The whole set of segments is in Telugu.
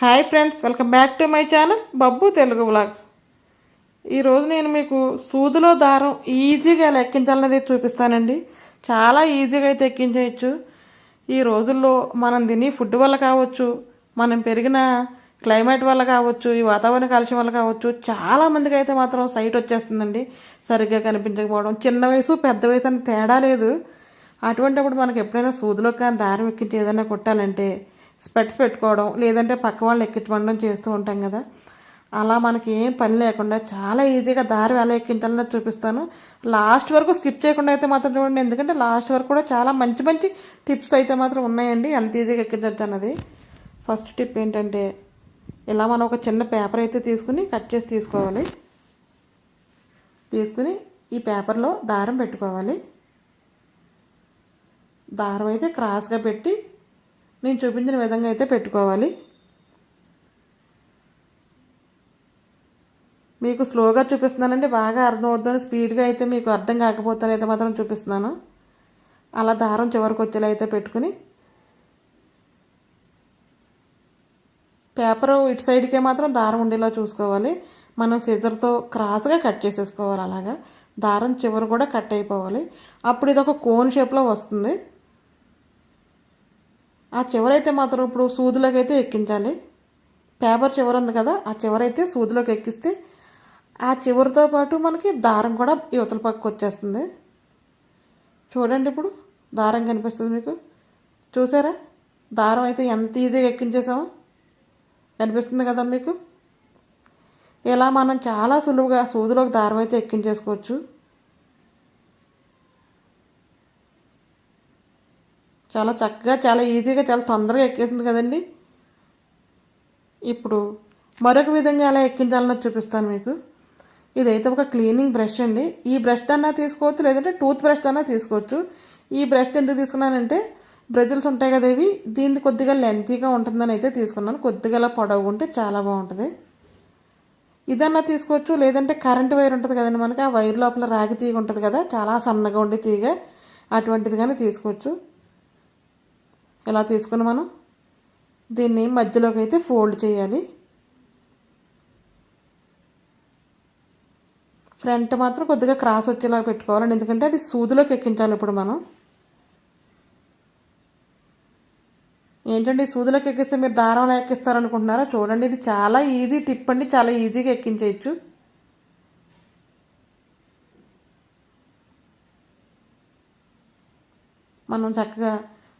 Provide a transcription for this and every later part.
Hi friends welcome back to my channel Babbu Telugu vlogs. ఈరోజు నేను మీకు సూదిలో దారం ఈజీగా లెక్కించాలనేది చూపిస్తానండి. చాలా ఈజీగా అయితే ఎక్కించేయచ్చు. ఈ రోజుల్లో మనం తిని ఫుడ్ వల్ల కావచ్చు మనం పెరిగిన క్లైమేట్ వల్ల కావచ్చు ఈ వాతావరణ కాలుష్యం వల్ల కావచ్చు చాలా మందికి అయితే మాత్రం సైట్ వచ్చేస్తుందండి. సరిగ్గా కనిపించకపోవడం చిన్న వయసు పెద్ద వయసు అని తేడా లేదు. అటువంటిప్పుడు మనకు ఎప్పుడైనా సూదిలో కానీ దారం ఎక్కించి ఏదైనా కొట్టాలంటే స్పెట్స్ పెట్టుకోవడం లేదంటే పక్క వాళ్ళు ఎక్కించడం చేస్తూ ఉంటాం కదా. అలా మనకి ఏం పని లేకుండా చాలా ఈజీగా దారి ఎలా ఎక్కించాలని చూపిస్తాను. లాస్ట్ వరకు స్కిప్ చేయకుండా అయితే మాత్రం చూడండి. ఎందుకంటే లాస్ట్ వరకు కూడా చాలా మంచి మంచి టిప్స్ అయితే మాత్రం ఉన్నాయండి. ఎంత ఈజీగా ఎక్కించవచ్చు అన్నది. ఫస్ట్ టిప్ ఏంటంటే ఇలా మనం ఒక చిన్న పేపర్ అయితే తీసుకుని కట్ చేసి తీసుకోవాలి. తీసుకుని ఈ పేపర్లో దారం పెట్టుకోవాలి. దారం అయితే క్రాస్గా పెట్టి నేను చూపించిన విధంగా అయితే పెట్టుకోవాలి. మీకు స్లోగా చూపిస్తున్నానండి బాగా అర్థమవుతుంది. స్పీడ్గా అయితే మీకు అర్థం కాకపోతే అయితే మాత్రం చూపిస్తున్నాను. అలా దారం చివరికి వచ్చేలా అయితే పెట్టుకుని పేపర్ ఇటు సైడ్కే మాత్రం దారం ఉండేలా చూసుకోవాలి. మనం సిజర్తో క్రాస్గా కట్ చేసేసుకోవాలి అలాగా. దారం చివరి కూడా కట్ అయిపోవాలి. అప్పుడు ఇది ఒక కోన్ షేప్లో వస్తుంది. ఆ చివరైతే మాత్రం ఇప్పుడు సూదిలోకి అయితే ఎక్కించాలి. పేపర్ చివర ఉంది కదా ఆ చివరైతే సూదిలోకి ఎక్కిస్తే ఆ చివరితో పాటు మనకి దారం కూడా యువతల పక్కకు వచ్చేస్తుంది. చూడండి ఇప్పుడు దారం కనిపిస్తుంది మీకు. చూసారా? దారం అయితే ఎంత ఈజీగా ఎక్కించేసామో. కనిపిస్తుంది కదా మీకు? ఇలా మనం చాలా సులువుగా సూదిలోకి దారం అయితే ఎక్కించేసుకోవచ్చు. చాలా చక్కగా చాలా ఈజీగా చాలా తొందరగా ఎక్కేసింది కదండి. ఇప్పుడు మరొక విధంగా ఎలా ఎక్కించాలని చూపిస్తాను మీకు. ఇదైతే ఒక క్లీనింగ్ బ్రష్ అండి. ఈ బ్రష్ అన్నా తీసుకోవచ్చు లేదంటే టూత్ బ్రష్ అన్నా తీసుకోవచ్చు. ఈ బ్రష్ ఎందుకు తీసుకున్నానంటే బ్రజిల్స్ ఉంటాయి కదా ఇవి దీన్ని కొద్దిగా లెంతీగా ఉంటుందని అయితే తీసుకున్నాను. కొద్దిగా ఇలా పొడవు ఉంటే చాలా బాగుంటుంది. ఇదన్నా తీసుకోవచ్చు లేదంటే కరెంట్ వైర్ ఉంటుంది కదండి మనకి ఆ వైర్ లోపల రాగి తీగ ఉంటుంది కదా చాలా సన్నగా ఉండే తీగ అటువంటిది కానీ తీసుకోవచ్చు. ఇలా తీసుకుని మనం? దీన్ని మధ్యలోకి అయితే ఫోల్డ్ చేయాలి. ఫ్రంట్ మాత్రం కొద్దిగా క్రాస్ వచ్చేలాగా పెట్టుకోవాలండి. ఎందుకంటే అది సూదిలోకి ఎక్కించాలి ఇప్పుడు మనం. ఏంటండి సూదిలోకి ఎక్కిస్తే మీరు దారంలో ఎక్కిస్తారనుకుంటున్నారా? చూడండి ఇది చాలా ఈజీ టిప్ అండి. చాలా ఈజీగా ఎక్కించేయచ్చు. మనం చక్కగా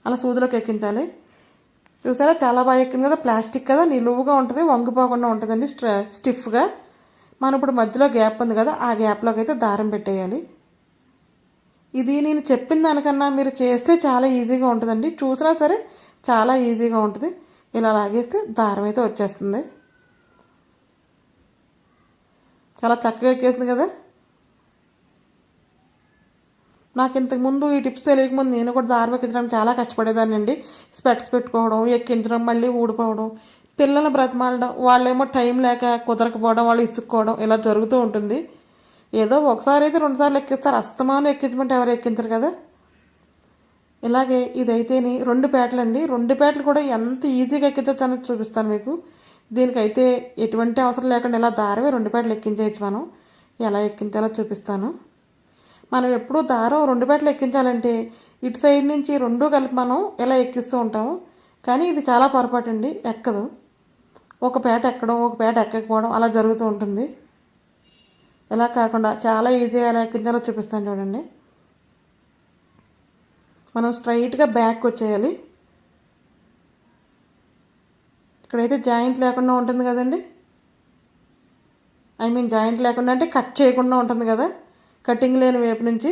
అలా సూదిలోకి ఎక్కించాలి. చూసారా? చాలా బాగా ఎక్కింది కదా? ప్లాస్టిక్ కదా? నిలువుగా ఉంటుంది వంగిపోకుండా ఉంటుందండి స్ట్రా స్టిఫ్గా. మనం ఇప్పుడు మధ్యలో గ్యాప్ ఉంది కదా ఆ గ్యాప్లోకి అయితే దారం పెట్టేయాలి. ఇది నేను చెప్పిన దానికన్నా మీరు చేస్తే చాలా ఈజీగా ఉంటుందండి. చూసినా సరే చాలా ఈజీగా ఉంటుంది. ఇలా లాగేస్తే దారం అయితే వచ్చేస్తుంది. చాలా చక్కగా ఎక్కేసింది కదా? నాకు ఇంతకు ముందు ఈ టిప్స్ తెలియకముందు నేను కూడా దారి ఎక్కించడం చాలా కష్టపడేదాన్ని అండి స్పెట్స్ పెట్టుకోవడం ఎక్కించడం మళ్ళీ ఊడిపోవడం. పిల్లల్ని బ్రతమాలడం వాళ్ళేమో టైం లేక కుదరకపోవడం వాళ్ళు ఇసుక్కోవడం ఇలా జరుగుతూ ఉంటుంది. ఏదో ఒకసారి అయితే రెండుసార్లు ఎక్కిస్తారు. అస్తమానం ఎక్కించమంటే ఎవరు ఎక్కించరు కదా? ఇలాగే ఇదైతేనే రెండు పేటలు అండి రెండు పేటలు కూడా ఎంత ఈజీగా ఎక్కించవచ్చు అనేది చూపిస్తాను మీకు. దీనికైతే ఎటువంటి అవసరం లేకుండా ఇలా దారివే రెండు పేటలు ఎక్కించేయచ్చు మనం. ఎలా ఎక్కించాలో చూపిస్తాను. మనం ఎప్పుడూ దారం రెండు పేటలు ఎక్కించాలంటే ఇటు సైడ్ నుంచి రెండూ కలిపి మనం ఇలా ఎక్కిస్తూ ఉంటాము. కానీ ఇది చాలా పొరపాటు అండి ఎక్కదు. ఒక పేట ఎక్కడం ఒక పేట ఎక్కకపోవడం అలా జరుగుతూ ఉంటుంది. ఇలా కాకుండా చాలా ఈజీగా ఎలా ఎక్కించాలో చూపిస్తాను చూడండి. మనం స్ట్రైట్గా బ్యాక్ వచ్చేయాలి. ఇక్కడైతే జాయింట్ లేకుండా ఉంటుంది కదండి. ఐ మీన్ జాయింట్ లేకుండా అంటే కట్ చేయకుండా ఉంటుంది కదా. కటింగ్ లేని వైపు నుంచి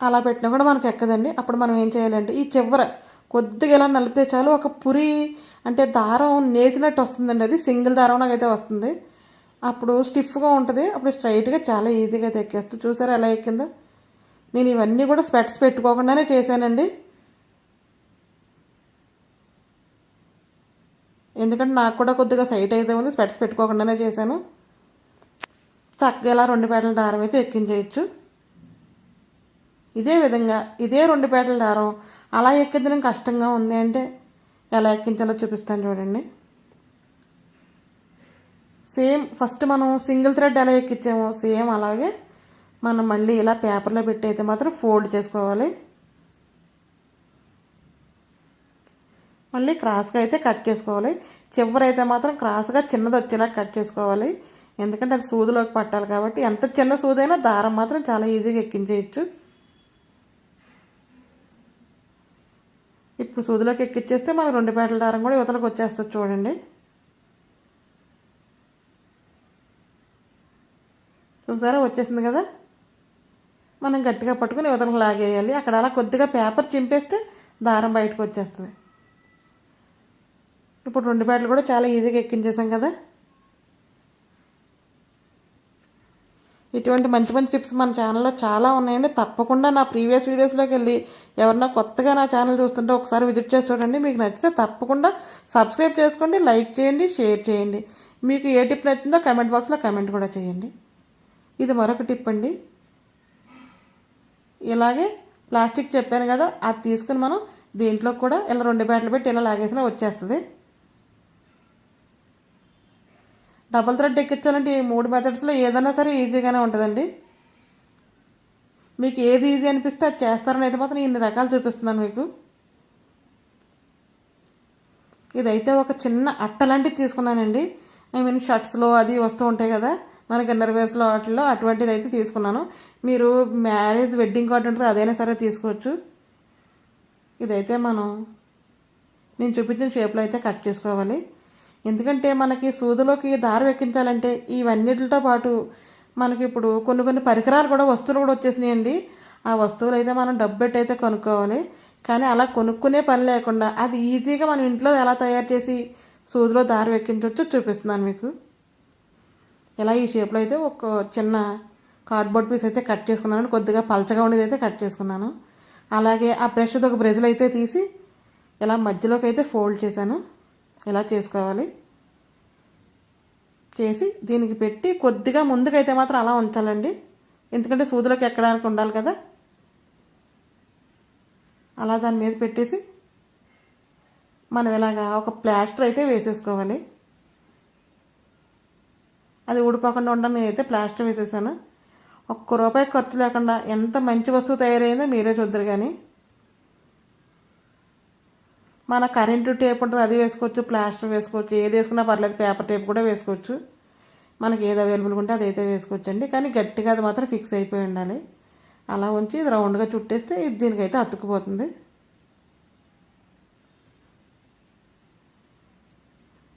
అలా పెట్టినా కూడా మనకు ఎక్కదండి. అప్పుడు మనం ఏం చేయాలంటే ఈ చివర కొద్దిగా ఇలా నలిపితే చాలు ఒక పురి అంటే దారం నేసినట్టు వస్తుందండి. అది సింగిల్ దారం నాకైతే వస్తుంది. అప్పుడు స్టిఫ్గా ఉంటుంది. అప్పుడు స్ట్రైట్గా చాలా ఈజీగా అయితే ఎక్కేస్తే. చూసారా ఎలా ఎక్కిందో? నేను ఇవన్నీ కూడా స్పెట్స్ పెట్టుకోకుండానే చేశానండి. ఎందుకంటే నాకు కూడా కొద్దిగా సైట్ అయితే ఉంది. స్పెట్స్ పెట్టుకోకుండానే చేశాను. చక్కగా ఇలా రెండు పేటల దారం అయితే ఎక్కించేయచ్చు. ఇదే విధంగా ఇదే రెండు పేటల దారం అలా ఎక్కించడం కష్టంగా ఉంది అంటే ఎలా ఎక్కించాలో చూపిస్తాను చూడండి. సేమ్ ఫస్ట్ మనం సింగిల్ థ్రెడ్ ఎలా ఎక్కించామో సేమ్ అలాగే మనం మళ్ళీ ఇలా పేపర్లో పెట్టి అయితే మాత్రం ఫోల్డ్ చేసుకోవాలి. మళ్ళీ క్రాస్గా అయితే కట్ చేసుకోవాలి. చివరి అయితే మాత్రం క్రాస్గా చిన్నది వచ్చేలా కట్ చేసుకోవాలి. ఎందుకంటే అది సూదిలోకి పట్టాలి కాబట్టి ఎంత చిన్న సూదైనా దారం మాత్రం చాలా ఈజీగా ఎక్కించేయచ్చు. ఇప్పుడు సూదిలోకి ఎక్కించేస్తే మనకు రెండు పేటల దారం కూడా యువతలకు వచ్చేస్తుంది చూడండి. చూసారా? వచ్చేసింది కదా? మనం గట్టిగా పట్టుకుని యువతలకు లాగేయాలి. అక్కడ అలా కొద్దిగా పేపర్ చింపేస్తే దారం బయటకు వచ్చేస్తుంది. ఇప్పుడు రెండు పేటలు కూడా చాలా ఈజీగా ఎక్కించేసాం కదా? ఇటువంటి మంచి మంచి టిప్స్ మన ఛానల్లో చాలా ఉన్నాయండి. తప్పకుండా నా ప్రీవియస్ వీడియోస్లోకి వెళ్ళి ఎవరన్నా కొత్తగా నా ఛానల్ చూస్తుంటే ఒకసారి విజిట్ చేసి చూడండి. మీకు నచ్చితే తప్పకుండా సబ్స్క్రైబ్ చేసుకోండి లైక్ చేయండి షేర్ చేయండి. మీకు ఏ టిప్ నచ్చిందో కమెంట్ బాక్స్లో కమెంట్ కూడా చేయండి. ఇది మరొక టిప్ అండి. ఇలాగే ప్లాస్టిక్ చెప్పాను కదా అది తీసుకుని మనం దీంట్లో కూడా ఇలా రెండు బ్యాట్లు పెట్టి ఇలా లాగేసినా వచ్చేస్తుంది. డబల్ థ్రెడ్ ఎక్కించాలంటే ఈ మూడు మెథడ్స్లో ఏదైనా సరే ఈజీగానే ఉంటుందండి. మీకు ఏది ఈజీ అనిపిస్తే అది చేస్తారని అయితే మాత్రం ఇన్ని రకాలు చూపిస్తున్నాను మీకు. ఇదైతే ఒక చిన్న అట్ట లాంటిది తీసుకున్నానండి. ఐ మీన్ షర్ట్స్లో అది వస్తూ ఉంటాయి కదా. మనకి ఇన్నర్ వేర్స్లో వాటిలో అటువంటిది అయితే తీసుకున్నాను. మీరు మ్యారేజ్ వెడ్డింగ్ కార్డ్ ఉంటుంది అదైనా సరే తీసుకోవచ్చు. ఇదైతే మనం నేను చూపించిన షేప్లో అయితే కట్ చేసుకోవాలి. ఎందుకంటే మనకి సూదులోకి దారం ఎక్కించాలంటే ఇవన్నిటితో పాటు మనకి ఇప్పుడు కొన్ని కొన్ని పరికరాలు కూడా వస్తువులు కూడా వచ్చేసినాయండి. ఆ వస్తువులు అయితే మనం డబ్బు పెట్టి అయితే కొనుక్కోవాలి. కానీ అలా కొనుక్కునే పని లేకుండా అది ఈజీగా మనం ఇంట్లో ఎలా తయారు చేసి సూదిలో దారం వెక్కించవచ్చో చూపిస్తున్నాను మీకు. ఇలా ఈ షేప్లో అయితే ఒక చిన్న కార్డ్బోర్డ్ పీస్ అయితే కట్ చేసుకున్నాను. కొద్దిగా పలచగా ఉండేది అయితే కట్ చేసుకున్నాను. అలాగే ఆ బ్రష్తో ఒక బ్రెజిల్ అయితే తీసి ఇలా మధ్యలోకి అయితే ఫోల్డ్ చేశాను. ఎలా చేసుకోవాలి? చేసి దీనికి పెట్టి కొద్దిగా ముందుకైతే మాత్రం అలా ఉంచాలండి. ఎందుకంటే సూదులోకి ఎక్కడానికి ఉండాలి కదా. అలా దాని మీద పెట్టేసి మనం ఇలాగా ఒక ప్లాస్టర్ అయితే వేసేసుకోవాలి. అది ఊడిపోకుండా ఉండడం నేనైతే ప్లాస్టర్ వేసేసాను. ఒక్క రూపాయి ఖర్చు లేకుండా ఎంత మంచి వస్తువు తయారైందో మీరే చూద్దరు కానీ. మన కరెంటు టేప్ ఉంటుంది అది వేసుకోవచ్చు ప్లాస్టర్ వేసుకోవచ్చు ఏది వేసుకున్నా పర్లేదు పేపర్ టేప్ కూడా వేసుకోవచ్చు. మనకి ఏది అవైలబుల్గా ఉంటే అదైతే వేసుకోవచ్చు అండి కానీ గట్టిగా అది మాత్రం ఫిక్స్ అయిపోయి ఉండాలి. అలా ఉంచి ఇది రౌండ్గా చుట్టేస్తే ఇది దీనికైతే అతుక్కుపోతుంది.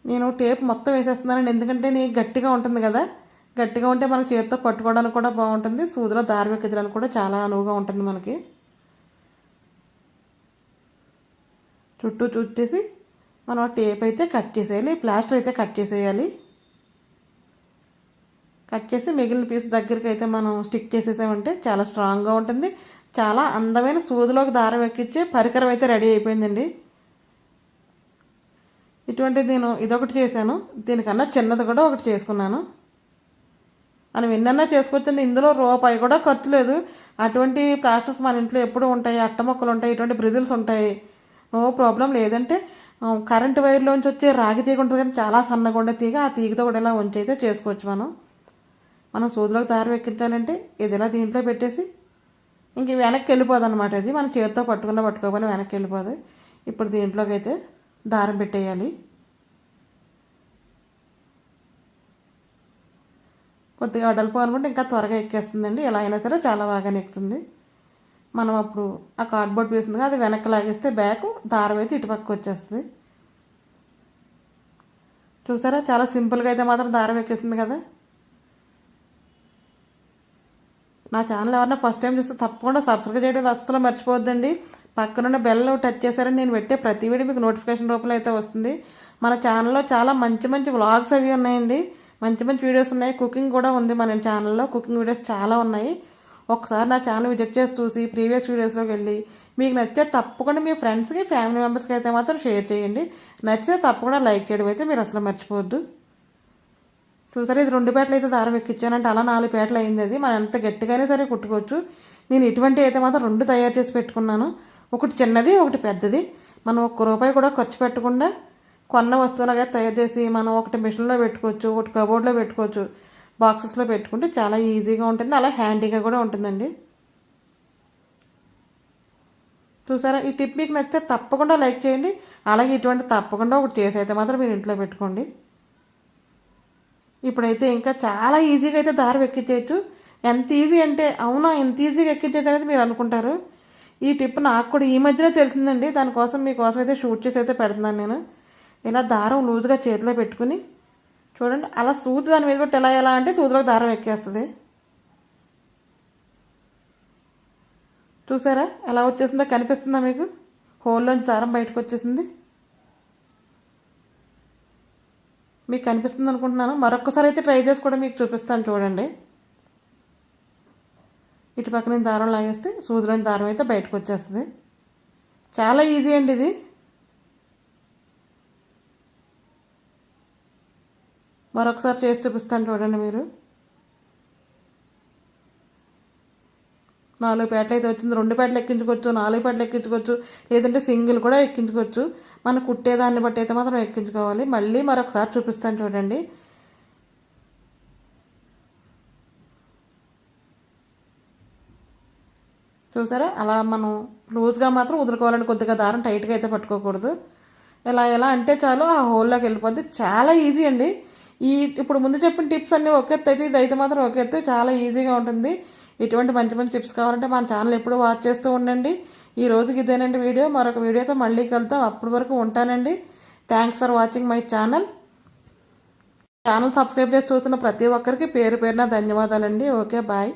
నేను టేప్ మొత్తం వేసేస్తున్నానండి. ఎందుకంటే నీ గట్టిగా ఉంటుంది కదా. గట్టిగా ఉంటే మనకు చేతితో పట్టుకోవడానికి కూడా బాగుంటుంది. సూదిలో దారి వెక్కించడానికి కూడా చాలా అనువుగా ఉంటుంది మనకి. చుట్టూ చుట్టేసి మనం టేప్ అయితే కట్ చేసేయాలి ప్లాస్టర్ అయితే కట్ చేసేయాలి. కట్ చేసి మిగిలిన పీస్ దగ్గరికి అయితే మనం స్టిక్ చేసేసామంటే చాలా స్ట్రాంగ్గా ఉంటుంది. చాలా అందమైన సూదిలోకి దారం ఎక్కించే పరికరం అయితే రెడీ అయిపోయిందండి. ఇటువంటి నేను ఇదొకటి చేశాను. దీనికన్నా చిన్నది కూడా ఒకటి చేసుకున్నాను. మనం ఎన్నన్నా చేసుకోవచ్చండి. ఇందులో రూపాయి కూడా ఖర్చు లేదు. అటువంటి ప్లాస్టర్స్ మన ఇంట్లో ఎప్పుడు ఉంటాయి? అట్ట మొక్కలు ఉంటాయి. ఇటువంటి బ్రిజిల్స్ ఉంటాయి. ఓ ప్రాబ్లం లేదంటే కరెంట్ వైర్లోంచి వచ్చే రాగి తీగ ఉంటుంది కానీ చాలా సన్నగా ఉండే తీగ ఆ తీగతో కూడా ఇలా ఉంచి అయితే చేసుకోవచ్చు మనం. మనం సూదులకు దారి ఎక్కించాలంటే ఇది ఇలా దీంట్లో పెట్టేసి ఇంక వెనక్కి వెళ్ళిపోదు అనమాట ఇది మనం చేతితో పట్టుకున్న పట్టుకోకపోయినా వెనక్కి వెళ్ళిపోదు. ఇప్పుడు దీంట్లోకి అయితే దారం పెట్టేయాలి. కొద్దిగా అడలిపో అనుకుంటే ఇంకా త్వరగా ఎక్కేస్తుందండి. ఎలా అయినా సరే చాలా బాగా ఎక్కుతుంది. మనం అప్పుడు ఆ కార్డ్బోర్డ్ పీస్ ఉంది అది వెనక్కి లాగేస్తే బ్యాక్ దారం అయితే ఇటుపక్క వచ్చేస్తుంది. చూసారా? చాలా సింపుల్గా అయితే మాత్రం దారం ఎక్కేస్తుంది కదా. నా ఛానల్ ఎవరన్నా ఫస్ట్ టైం చూస్తే తప్పకుండా సబ్స్క్రైబ్ చేయడం అస్సలు మర్చిపోవద్దండి. పక్కనున్న బెల్ టచ్ చేశారని నేను పెట్టే ప్రతి వీడియో మీకు నోటిఫికేషన్ రూపంలో అయితే వస్తుంది. మన ఛానల్లో చాలా మంచి మంచి వ్లాగ్స్ అవి ఉన్నాయండి. మంచి మంచి వీడియోస్ ఉన్నాయి. కుకింగ్ కూడా ఉంది మన ఛానల్లో కుకింగ్ వీడియోస్ చాలా ఉన్నాయి. ఒకసారి నా ఛానల్ విజిట్ చేసి చూసి ప్రీవియస్ వీడియోస్లోకి వెళ్ళి మీకు నచ్చితే తప్పకుండా మీ ఫ్రెండ్స్కి ఫ్యామిలీ మెంబర్స్కి అయితే మాత్రం షేర్ చేయండి. నచ్చితే తప్పకుండా లైక్ చేయడం అయితే మీరు అసలు మర్చిపోవద్దు. చూసారా ఇది రెండు పేటలు అయితే దారం ఎక్కించానంటే అలా నాలుగు పేటలు అయింది అది. మనం ఎంత గట్టిగానే సరే కుట్టుకోవచ్చు. నేను ఇటువంటి అయితే మాత్రం రెండు తయారు చేసి పెట్టుకున్నాను. ఒకటి చిన్నది ఒకటి పెద్దది. మనం ఒక్క రూపాయి కూడా ఖర్చు పెట్టకుండా కొన్న వస్తువులుగా తయారు చేసి మనం ఒకటి మిషన్లో పెట్టుకోవచ్చు ఒకటి కబోర్డ్లో పెట్టుకోవచ్చు. బాక్సెస్లో పెట్టుకుంటే చాలా ఈజీగా ఉంటుంది. అలా హ్యాండీగా కూడా ఉంటుందండి. చూసారా? ఈ టిప్ మీకు నచ్చితే తప్పకుండా లైక్ చేయండి. అలాగే ఇటువంటి తప్పకుండా ఒకటి చేసి అయితే మాత్రం మీరు ఇంట్లో పెట్టుకోండి. ఇప్పుడైతే ఇంకా చాలా ఈజీగా అయితే దారి ఎక్కించేయచ్చు ఎంత ఈజీ అంటే అవునా? ఎంత ఈజీగా ఎక్కించేది అనేది మీరు అనుకుంటారు. ఈ టిప్ నాకు కూడా ఈ మధ్యనే తెలిసిందండి. దానికోసం మీకోసం అయితే షూట్ చేసి అయితే పెడుతున్నాను నేను. ఇలా దారం లూజ్గా చేతిలో పెట్టుకుని చూడండి అలా సూది దాని మీద పెట్టి ఎలా ఎలా అంటే సూదిలోకి దారం ఎక్కేస్తుంది. చూసారా? ఎలా వచ్చేసిందో కనిపిస్తుందా మీకు? హోల్లోంచి దారం బయటకు వచ్చేసింది. మీకు కనిపిస్తుంది అనుకుంటున్నాను. మరొకసారి అయితే ట్రై చేసి కూడా మీకు చూపిస్తాను చూడండి. ఇటు పక్క నేను దారం లాగేస్తే సూదిలోని దారం అయితే బయటకు వచ్చేస్తుంది. చాలా ఈజీ అండి ఇది. మరొకసారి చేసి చూపిస్తాను చూడండి మీరు. నాలుగు పేటలు అయితే వచ్చింది. రెండు పేటలు ఎక్కించుకోవచ్చు నాలుగు పేటలు ఎక్కించుకోవచ్చు లేదంటే సింగిల్ కూడా ఎక్కించుకోవచ్చు. మనం కుట్టేదాన్ని బట్టి అయితే మాత్రం ఎక్కించుకోవాలి. మళ్ళీ మరొకసారి చూపిస్తాను చూడండి. చూసారా? అలా మనం లూజ్గా మాత్రం వదులుకోవాలని కొద్దిగా దారం టైట్గా అయితే పట్టుకోకూడదు. ఇలా ఎలా అంటే చాలు ఆ హోల్లోకి వెళ్ళిపోద్ది. చాలా ఈజీ అండి. ఈ ఇప్పుడు ముందు చెప్పిన టిప్స్ అన్నీ ఒక ఎత్తు అయితే ఇది అయితే మాత్రం ఒక ఎత్తు. చాలా ఈజీగా ఉంటుంది. ఇటువంటి మంచి మంచి టిప్స్ కావాలంటే మన ఛానల్ ఎప్పుడు వాచ్ చేస్తూ ఉండండి. ఈ రోజుకి ఇదేనండి వీడియో. మరొక వీడియోతో మళ్ళీ కలుద్దాం. అప్పటి వరకు ఉంటానండి. Thanks for watching my channel channel subscribe చేసి చూస్తున్న ప్రతి ఒక్కరికి పేరు పేరున ధన్యవాదాలండి. Okay bye